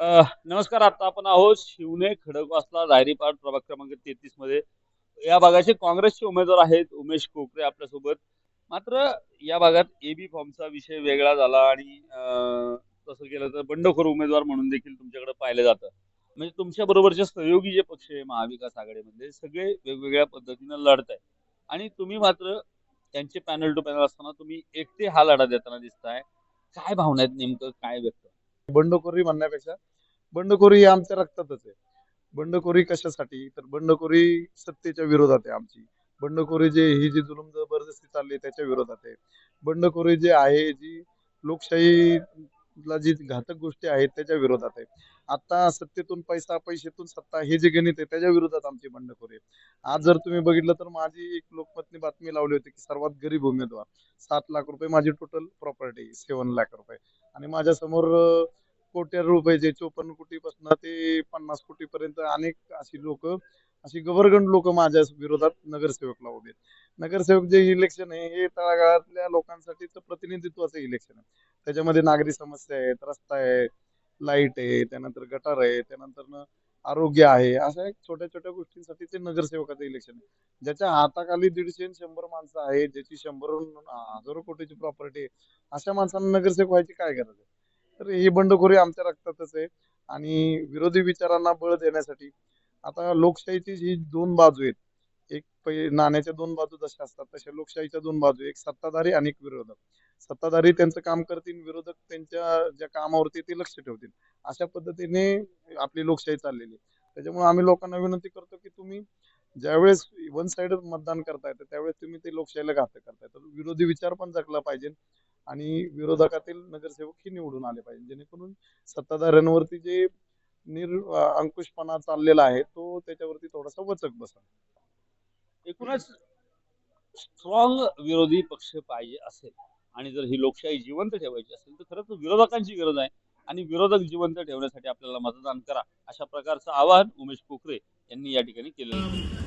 नमस्कार. आता आपण आहोत शिवने खडकवासला पार्ट प्रभाग क्रमांक तेहतीसमध्ये. या भागाचे काँग्रेसचे उमेदवार आहेत उमेश कोकरे आपल्यासोबत. मात्र या भागात एबी फॉर्मचा विषय वेगळा झाला आणि तसं केलं तर बंडखोर उमेदवार म्हणून देखील तुमच्याकडे पाहिलं जातं. म्हणजे तुमच्या बरोबरचे सहयोगी जे पक्ष आहे महाविकास आघाडीमध्ये सगळे वेगवेगळ्या पद्धतीनं लढत आहे. आणि तुम्ही मात्र त्यांचे पॅनल टू पॅनल असताना तुम्ही एकटे हा लढा देताना दिसताय. काय भावना आहेत नेमकं? काय व्यक्त? बंडखोरी म्हणण्यापेक्षा बंडखोरी ही आमच्या रक्तातच आहे. बंडखोरी कशासाठी? तर बंडखोरी सत्तेच्या विरोधात आहे आमची. बंडखोरी जे ही जी जुलूम जबरदस्ती चालली आहे त्याच्या विरोधात आहे. बंडखोरी जे आहे जी लोकशाहीला जी घातक गोष्टी आहेत त्याच्या विरोधात आहे. आता सत्तेतून पैसा पैशातून सत्ता हे जे गणित आहे त्याच्या विरोधात आमची बंडखोरी आहे. आज जर तुम्ही बघितलं तर माझी एक लोकमतनी बातमी लावली होती की सर्वात गरीब उमेदवार सात लाख रुपये माझी टोटल प्रॉपर्टी सेवन लाख रुपये. आणि माझ्यासमोर कोट्या रुपयाचे चोपन्न कोटीपासून ते पन्नास कोटीपर्यंत अनेक अशी लोक अशी गवर्गंड लोक माझ्या विरोधात नगरसेवकला उभे नगरसेवक जे इलेक्शन आहे हे तळागाळातल्या लोकांसाठीच प्रतिनिधित्वाचं इलेक्शन आहे. त्याच्यामध्ये नागरी समस्या आहेत रस्ता आहे लाइट आहे त्यानंतर गटार आहे त्यानंतर आरोग्य आहे अशा एक छोट्या छोट्या गोष्टींसाठी ते नगरसेवकाचं इलेक्शन आहे. ज्याच्या हाताखाली दीडशे शंभर माणसं आहेत ज्याची शंभर हजारो कोटीची प्रॉपर्टी आहे अशा माणसांना नगरसेवक व्हायची काय गरज आहे? तर ही बंडखोरी आमच्या रक्तातच आहे. आणि विरोधी विचारांना बळ देण्यासाठी आता लोकशाहीची ही दोन बाजू आहेत एक पै नाण्याच्या दोन बाजू जशा असतात तशा लोकशाहीच्या दोन बाजू एक सत्ताधारी आणि एक विरोधक. सत्ताधारी त्यांचं काम करतील विरोधक त्यांच्या ज्या कामावरती ते लक्ष ठेवतील. अशा पद्धतीने आपली लोकशाही चाललेली आहे. त्याच्यामुळे आम्ही लोकांना विनंती करतो की तुम्ही ज्यावेळेस वन साइड मतदान करताय तर त्यावेळेस तुम्ही ते लोकशाहीला घातक करताय. तर विरोधी विचार पण जगला पाहिजे. आणि विरोधकातील नगरसेवक ही निवडून आले पाहिजे. जेणेकरून सत्ताधाऱ्यांवरती जे निर अंकुशपणा चाललेला आहे तो त्याच्यावरती थोडासा वचक बसा एकूणच स्ट्रॉंग विरोधी पक्ष पाहिजे असेल आणि जर ही लोकशाही जिवंत ठेवायची असेल तर खरंच विरोधकांची गरज आहे आणि विरोधक जिवंत ठेवण्यासाठी आपल्याला मतदान करा अशा प्रकारचं आवाहन उमेश पोखरे यांनी या ठिकाणी केलेलं